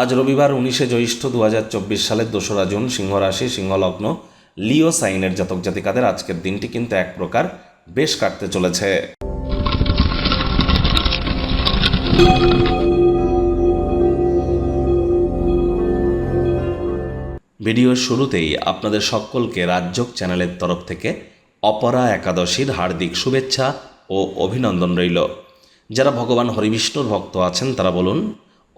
আজ রবিবার উনিশে জ্যৈষ্ঠ দু হাজার চব্বিশ সালের দোসরা জুন সিংহ রাশি সিংহলগ্ন, লিও সাইনের জাতক জাতিকাদের আজকের দিনটি কিন্তু এক প্রকার বেশ কাটতে চলেছে। ভিডিওর শুরুতেই আপনাদের সকলকে রাজ্যক চ্যানেলের তরফ থেকে অপরা একাদশীর হার্দিক শুভেচ্ছা ও অভিনন্দন রইল। যারা ভগবান হরিবিষ্ণুর ভক্ত আছেন, তারা বলুন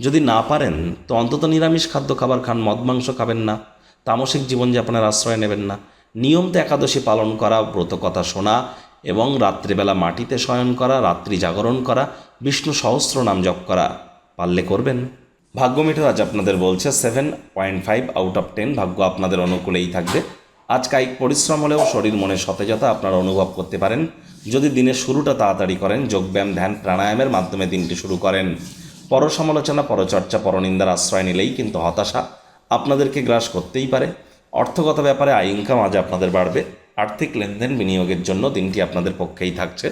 যদি না পারেন, তো অন্তত নিরামিষ খাদ্য খাবার খান, মদ মাংস খাবেন না, তামসিক জীবনযাপনের আশ্রয় নেবেন না। নিয়মিত একাদশী পালন করা, ব্রত কথা শোনা এবং রাত্রিবেলা মাটিতে শয়ন করা, রাত্রি জাগরণ করা, বিষ্ণু সহস্র নাম জপ করা, পারলে করবেন। ভাগ্য মিটার আজ আপনাদের বলছে seven point five out of ten ভাগ্য আপনাদের অনুকূলেই থাকবে। আজ কায়িক পরিশ্রম হলেও শরীর মনে সতেজতা আপনারা অনুভব করতে পারেন। যদি দিনের শুরুটা তাড়াতাড়ি করেন, যোগব্যায়াম, ধ্যান, প্রাণায়ামের মাধ্যমে দিনটি শুরু করেন। পরসমালোচনা, পরচর্চা, পরনিন্দার আশ্রয় নিলেই কিন্তু হতাশা আপনাদেরকে গ্রাস করতেই পারে। অর্থগত ব্যাপারে আয় ইনকাম আজ আপনাদের বাড়বে। আর্থিক লেনদেন বিনিয়োগের জন্য দিনটি আপনাদের পক্ষেই থাকছে।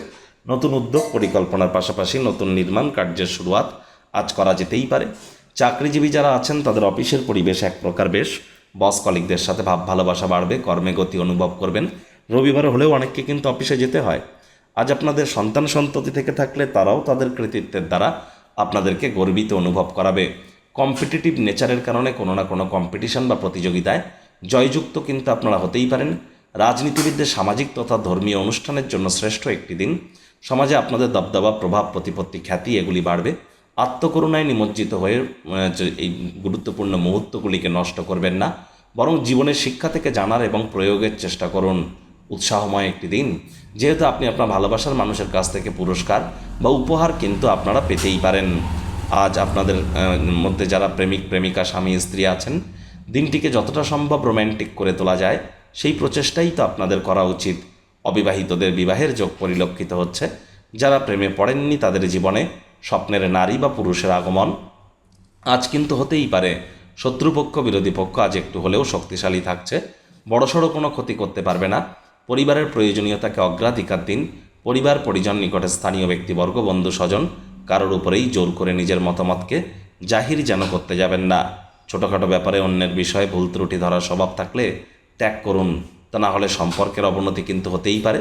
নতুন উদ্যোগ, পরিকল্পনার পাশাপাশি নতুন নির্মাণ কার্যের শুরুয়াত আজ করা যেতেই পারে। চাকরিজীবী যারা আছেন, তাদের অফিসের পরিবেশ এক প্রকার বেশ। বস কলিকদের সাথে ভাব ভালোবাসা বাড়বে, কর্মে গতি অনুভব করবেন। রবিবার হলেও অনেককে কিন্তু অফিসে যেতে হয়। আজ আপনাদের সন্তান সন্ততি থেকে থাকলে তারাও তাদের কৃতিত্বের দ্বারা আপনাদেরকে গর্বিত অনুভব করাবে। কম্পিটিটিভ নেচারের কারণে কোনো না কোনো কম্পিটিশন বা প্রতিযোগিতায় জয়যুক্ত কিন্তু আপনারা হতেই পারেন। রাজনীতিবিদদের সামাজিক তথা ধর্মীয় অনুষ্ঠানের জন্য শ্রেষ্ঠ একটি দিন। সমাজে আপনাদের দবদবা, প্রভাব, প্রতিপত্তি, খ্যাতি এগুলি বাড়বে। আত্মকরুণায় নিমজ্জিত হয়ে এই গুরুত্বপূর্ণ মুহূর্তগুলিকে নষ্ট করবেন না। বরং জীবনের শিক্ষা থেকে জানার এবং প্রয়োগের চেষ্টা করুন। উৎসাহময় একটি দিন। যেহেতু আপনি আপনার ভালোবাসার মানুষের কাছ থেকে পুরস্কার বা উপহার কিন্তু আপনারা পেতেই পারেন। আজ আপনাদের মধ্যে যারা প্রেমিক, প্রেমিকা, স্বামী, স্ত্রী আছেন, দিনটিকে যতটা সম্ভব রোম্যান্টিক করে তোলা যায়, সেই প্রচেষ্টাই তো আপনাদের করা উচিত। অবিবাহিতদের বিবাহের যোগ পরিলক্ষিত হচ্ছে। যারা প্রেমে পড়েননি তাদের জীবনে স্বপ্নের নারী বা পুরুষের আগমন আজ কিন্তু হতেই পারে। শত্রুপক্ষ, বিরোধী পক্ষ আজ একটু হলেও শক্তিশালী থাকছে। বড়সড় কোনো ক্ষতি করতে পারবে না। পরিবারের প্রয়োজনীয়তাকে অগ্রাধিকার দিন, পরিবার পরিজন নিকটে স্থানীয় ব্যক্তিবর্গ, বন্ধু স্বজন, কারোর উপরেই জোর করে নিজের মতামতকে জাহির যেন করতে যাবেন না। ছোটোখাটো ব্যাপারে অন্যের বিষয়ে ভুল ত্রুটি ধরার স্বভাব থাকলে ত্যাগ করুন। তা না হলে সম্পর্কের অবনতি কিন্তু হতেই পারে।